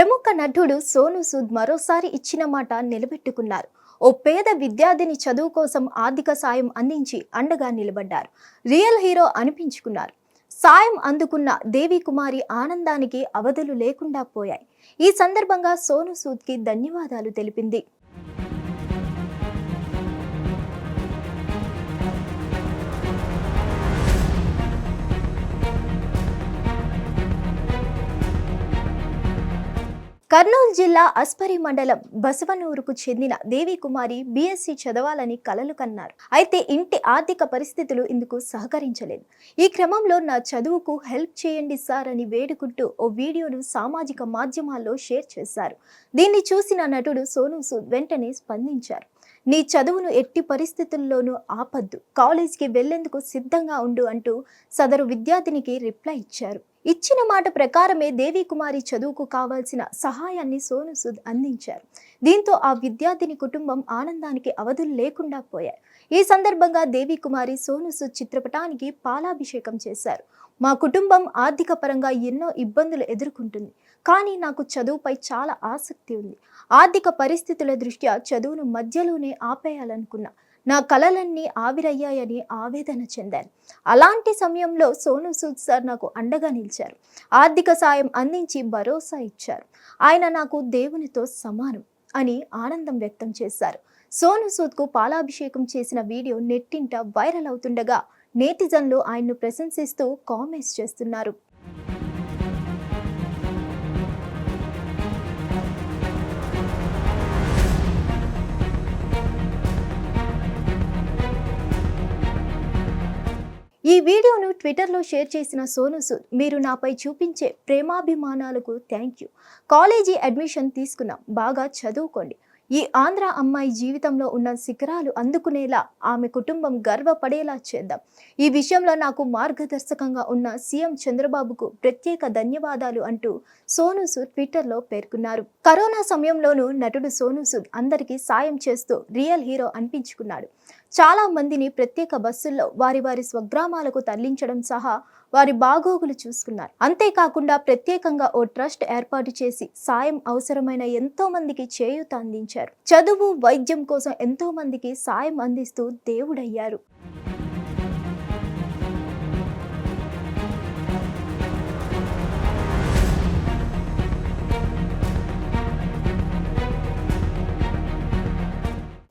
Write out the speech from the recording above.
ప్రముఖ నటుడు సోను సూద్ మరోసారి ఇచ్చిన మాట నిలబెట్టుకున్నారు. ఓ పేద విద్యార్థిని చదువు కోసం ఆర్థిక సాయం అందించి అండగా నిలబడ్డారు. రియల్ హీరో అనిపించుకున్నారు. సాయం అందుకున్న దేవి కుమారి ఆనందానికి అవధులు లేకుండా పోయాయి. ఈ సందర్భంగా సోను సూద్కి ధన్యవాదాలు తెలిపింది. కర్నూలు జిల్లా అస్పరి మండలం బసవనూరుకు చెందిన దేవికుమారి బీఎస్సీ చదవాలని కలలు కన్నారు. అయితే ఇంటి ఆర్థిక పరిస్థితులు ఇందుకు సహకరించలేదు. ఈ క్రమంలో నా చదువుకు హెల్ప్ చేయండి సార్ అని వేడుకుంటూ ఓ వీడియోను సామాజిక మాధ్యమాల్లో షేర్ చేశారు. దీన్ని చూసిన నటుడు సోను సూద్ వెంటనే స్పందించారు. నీ చదువును ఎట్టి పరిస్థితుల్లోనూ ఆపద్దు. కాలేజీకి వెళ్ళేందుకు సిద్ధంగా ఉండు అంటూ సదరు విద్యార్థినికి రిప్లై ఇచ్చారు. ఇచ్చిన మాట ప్రకారమే దేవికుమారి చదువుకు కావాల్సిన సహాయాన్ని సోను సుద్ అందించారు. దీంతో ఆ విద్యార్థిని కుటుంబం ఆనందానికి అవధులు లేకుండా పోయాయి. ఈ సందర్భంగా దేవికుమారి సోను సుద్ చిత్రపటానికి పాలాభిషేకం చేశారు. మా కుటుంబం ఆర్థిక పరంగా ఎన్నో ఇబ్బందులు ఎదుర్కొంటుంది. కానీ నాకు చదువుపై చాలా ఆసక్తి ఉంది. ఆర్థిక పరిస్థితుల దృష్ట్యా చదువును మధ్యలోనే ఆపేయాలనుకున్నా. నా కలలన్నీ ఆవిరయ్యాయని ఆవేదన చెందాను అలాంటి సమయంలో సోను సూద్ సార్ నాకు అండగా నిలిచారు. ఆర్థిక సాయం అందించి భరోసా ఇచ్చారు. ఆయన నాకు దేవునితో సమానం అని ఆనందం వ్యక్తం చేశారు. సోను సూద్కు పాలాభిషేకం చేసిన వీడియో నెట్టింట వైరల్ అవుతుండగా నేటిజన్లు ఆయన్ను ప్రశంసిస్తూ కామెంట్స్ చేస్తున్నారు. ఈ వీడియోను ట్విట్టర్లో షేర్ చేసిన సోను సూద్ మీరు నాపై చూపించే ప్రేమాభిమానాలకు థ్యాంక్ యూ కాలేజీ అడ్మిషన్ తీసుకున్నాం బాగా చదువుకోండి. ఈ ఆంధ్ర అమ్మాయి జీవితంలో ఉన్న శిఖరాలు అందుకునేలా ఆమె కుటుంబం గర్వపడేలా చేద్దాం. ఈ విషయంలో నాకు మార్గదర్శకంగా ఉన్న సీఎం చంద్రబాబుకు ప్రత్యేక ధన్యవాదాలు అంటూ సోను సూద్ ట్విట్టర్లో పేర్కొన్నారు. కరోనా సమయంలోనూ నటుడు సోను సూద్ అందరికీ సాయం చేస్తూ రియల్ హీరో అనిపించుకున్నాడు. చాలా మందిని ప్రత్యేక బస్సుల్లో వారి వారి స్వగ్రామాలకు తరలించడం సహా వారి బాగోగులు చూసుకున్నారు. అంతేకాకుండా ప్రత్యేకంగా ఓ ట్రస్ట్ ఏర్పాటు చేసి సాయం అవసరమైన ఎంతో మందికి చేయూత అందించారు. చదువు వైద్యం కోసం ఎంతో మందికి సాయం అందిస్తూ దేవుడయ్యారు.